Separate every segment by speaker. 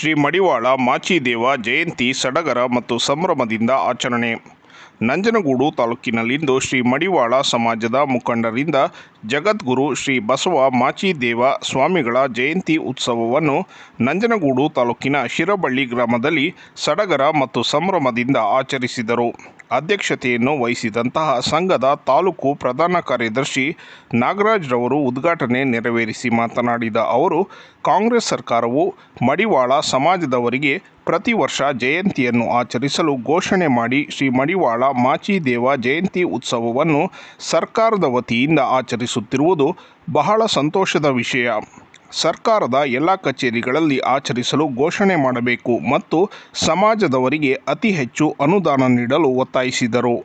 Speaker 1: ಶ್ರೀ ಮಡಿವಾಳ ಮಾಚಿದೇವ ಜಯಂತಿ ಸಡಗರ ಮತ್ತು ಸಂಭ್ರಮದಿಂದ ಆಚರಣೆ. ನಂಜನಗೂಡು ತಾಲೂಕಿನಲ್ಲಿಂದು ಶ್ರೀ ಮಡಿವಾಳ ಸಮಾಜದ ಮುಖಂಡರಿಂದ ಜಗದ್ಗುರು ಶ್ರೀ ಬಸವ ಮಾಚಿದೇವ ಸ್ವಾಮಿಗಳ ಜಯಂತಿ ಉತ್ಸವವನ್ನು ನಂಜನಗೂಡು ತಾಲೂಕಿನ ಶಿರಬಳ್ಳಿ ಗ್ರಾಮದಲ್ಲಿ ಸಡಗರ ಮತ್ತು ಸಂಭ್ರಮದಿಂದ ಆಚರಿಸಿದರು. ಅಧ್ಯಕ್ಷತೆಯನ್ನು ವಹಿಸಿದಂತಹ ಸಂಘದ ತಾಲೂಕು ಪ್ರಧಾನ ಕಾರ್ಯದರ್ಶಿ ನಾಗರಾಜ್ರವರು ಉದ್ಘಾಟನೆ ನೆರವೇರಿಸಿ ಮಾತನಾಡಿದ ಅವರು, ಕಾಂಗ್ರೆಸ್ ಸರ್ಕಾರವು ಮಡಿವಾಳ ಸಮಾಜದವರಿಗೆ ಪ್ರತಿ ವರ್ಷ ಜಯಂತಿಯನ್ನು ಆಚರಿಸಲು ಘೋಷಣೆ ಮಾಡಿ ಶ್ರೀ ಮಡಿವಾಳ ಮಾಚಿದೇವ ಜಯಂತಿ ಉತ್ಸವವನ್ನು ಸರ್ಕಾರದ ವತಿಯಿಂದ ಆಚರಿಸುತ್ತಿರುವುದು ಬಹಳ ಸಂತೋಷದ ವಿಷಯ. ಸರ್ಕಾರದ ಎಲ್ಲ ಕಚೇರಿಗಳಲ್ಲಿ ಆಚರಿಸಲು ಘೋಷಣೆ ಮಾಡಬೇಕು ಮತ್ತು ಸಮಾಜದವರಿಗೆ ಅತಿ ಹೆಚ್ಚು ಅನುದಾನ ನೀಡಲು ಒತ್ತಾಯಿಸಿದರು.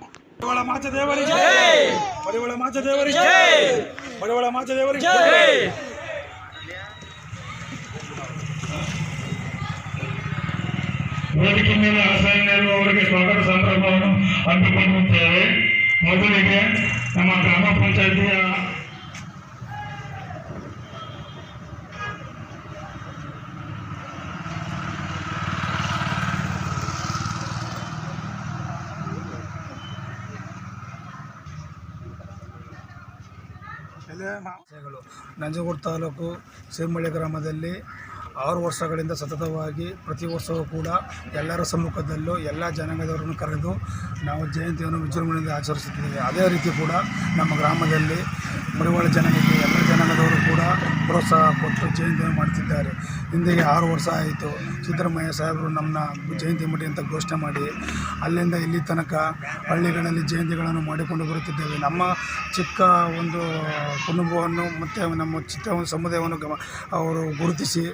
Speaker 2: ವೇದಿಕೆ ಮೇಲೆ ಆಸೀನರು ಅವರಿಗೆ ಸ್ವಾಗತ ಸಂದರ್ಭವನ್ನು ಹಮ್ಮಿಕೊಂಡಿರುತ್ತೇವೆ ಮೊದಲಿಗೆ ನಮ್ಮ ಗ್ರಾಮ ಪಂಚಾಯತಿಯ
Speaker 3: ನಂಜನಗೂಡು ತಾಲೂಕು ಸೇಮಳ್ಳಿ ಗ್ರಾಮದಲ್ಲಿ ಆರು ವರ್ಷಗಳಿಂದ ಸತತವಾಗಿ ಪ್ರತಿ ವರ್ಷವೂ ಕೂಡ ಎಲ್ಲರ ಸಮ್ಮುಖದಲ್ಲೂ ಎಲ್ಲ ಜನಾಂಗದವರನ್ನು ಕರೆದು ನಾವು ಜಯಂತಿಯನ್ನು ವಿಜೃಂಭಣೆಯಿಂದ ಆಚರಿಸುತ್ತಿದ್ದೇವೆ. ಅದೇ ರೀತಿ ಕೂಡ ನಮ್ಮ ಗ್ರಾಮದಲ್ಲಿ ಮಡಿವಾಳ ಜನಾಂಗಕ್ಕೆ ಎಲ್ಲ ಜನಾಂಗದವರು ಕೂಡ ಪ್ರೋತ್ಸಾಹ ಕೊಟ್ಟು ಜಯಂತಿಯನ್ನು ಮಾಡ್ತಿದ್ದಾರೆ ಹಿಂದೆಗೆ ಆರು ವರ್ಷ ಆಯಿತು. ಸಿದ್ದರಾಮಯ್ಯ ಸಾಹೇಬರು ನಮ್ಮನ್ನ ಜಯಂತಿ ಮಡಿ ಅಂತ ಘೋಷಣೆ ಮಾಡಿ, ಅಲ್ಲಿಂದ ಇಲ್ಲಿ ತನಕ ಹಳ್ಳಿಗಳಲ್ಲಿ ಜಯಂತಿಗಳನ್ನು ಮಾಡಿಕೊಂಡು ಬರುತ್ತಿದ್ದೇವೆ. ನಮ್ಮ ಚಿಕ್ಕ ಒಂದು ಕುಟುಂಬವನ್ನು ಮತ್ತು ನಮ್ಮ ಚಿಕ್ಕ ಒಂದು ಸಮುದಾಯವನ್ನು ಗಮ, ಅವರು ಗುರುತಿಸಿ,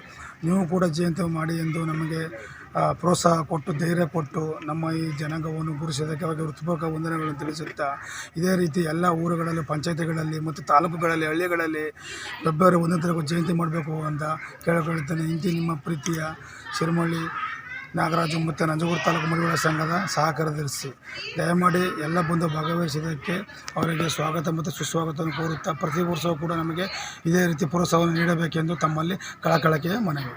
Speaker 3: ನೀವು ಕೂಡ ಜಯಂತಿ ಮಾಡಿ ಎಂದು ನಮಗೆ ಪ್ರೋತ್ಸಾಹ ಕೊಟ್ಟು, ಧೈರ್ಯ ಕೊಟ್ಟು ನಮ್ಮ ಈ ಜನಾಂಗವನ್ನು ಗುರುಸಿದ್ದಕ್ಕೆ ಅವರಿಗೆ ಹೃತ್ಪೂರ್ವಕ ವಂದನೆಗಳನ್ನು ತಿಳಿಸುತ್ತಾ, ಇದೇ ರೀತಿ ಎಲ್ಲ ಊರುಗಳಲ್ಲಿ, ಪಂಚಾಯತಿಗಳಲ್ಲಿ ಮತ್ತು ತಾಲೂಕುಗಳಲ್ಲಿ, ಹಳ್ಳಿಗಳಲ್ಲಿ ಫೆಬ್ರವರಿ ಒಂದನೇ ತಾರೀಕು ಜಯಂತಿ ಮಾಡಬೇಕು ಅಂತ ಕೇಳಿಕೊಳ್ಳುತ್ತೇನೆ. ಇಂತಿ ನಿಮ್ಮ ಪ್ರೀತಿಯ ಶಿರಮಳ್ಳಿ ನಾಗರಾಜು ಮತ್ತು ನಂಜಗೂರು ತಾಲೂಕು ಮಡಿವಾಳ ಸಂಘದ ಸಹಕಾರದರ್ಶಿ ದಯಮಾಡಿ ಎಲ್ಲ ಬಂದು ಭಾಗವಹಿಸಿದ್ದಕ್ಕೆ ಅವರಿಗೆ ಸ್ವಾಗತ ಮತ್ತು ಸುಸ್ವಾಗತವನ್ನು ಕೋರುತ್ತಾ ಪ್ರತಿ ವರ್ಷವೂ ಕೂಡ ನಮಗೆ ಇದೇ ರೀತಿ ಪ್ರೋತ್ಸಾಹವನ್ನು ನೀಡಬೇಕೆಂದು ತಮ್ಮಲ್ಲಿ ಕಳಕಳಕೆಯ ಮನವಿ.